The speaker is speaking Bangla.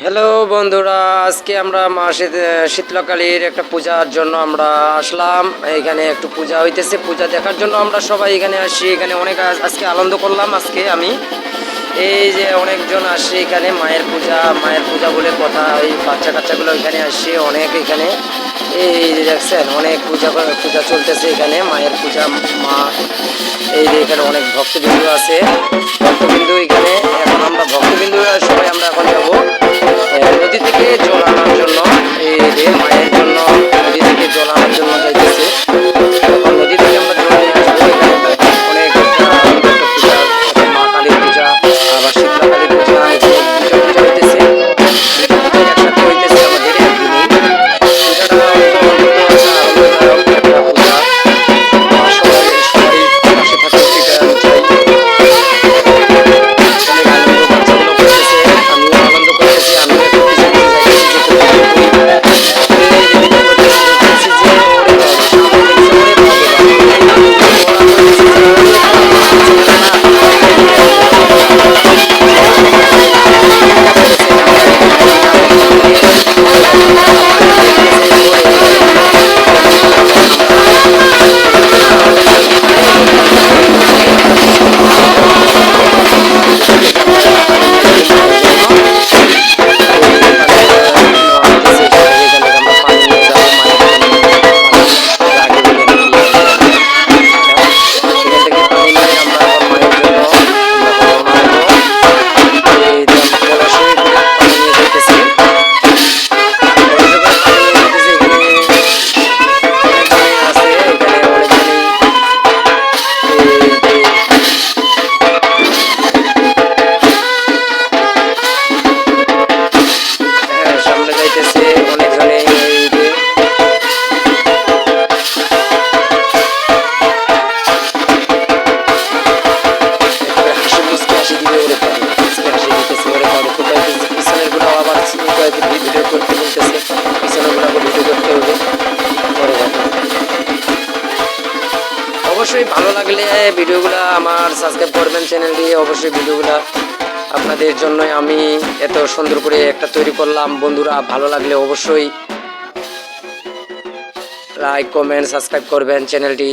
হ্যালো বন্ধুরা, আজকে আমরা মা শীত- শীতলাকালীর একটা পূজার জন্য আমরা আসলাম। এখানে একটু পূজা হইতেছে, পূজা দেখার জন্য আমরা সবাই এখানে আসি। এখানে অনেক আজকে আনন্দ করলাম আজকে আমি। এই যে অনেকজন আসছে এখানে, মায়ের পূজা মায়ের পূজা বলে কথা ওই বাচ্চা কাচ্চাগুলো এখানে আসছে অনেক এখানে। এই যে দেখছেন, অনেক পূজা পূজা চলতেছে এখানে, মায়ের পূজা, মা। এই যে এখানে অনেক ভক্তবিন্দু আছে। ভক্তবিন্দু এখানে, এখন আমরা ভক্তবিন্দু অবশ্যই ভালো লাগলে ভিডিওগুলো আমার সাবস্ক্রাইব করবেন চ্যানেলটি অবশ্যই ভিডিওগুলো আপনাদের জন্যই আমি এত সুন্দর করে একটা তৈরি করলাম। বন্ধুরা, ভালো লাগলে অবশ্যই লাইক কমেন্ট সাবস্ক্রাইব করবেন চ্যানেলটি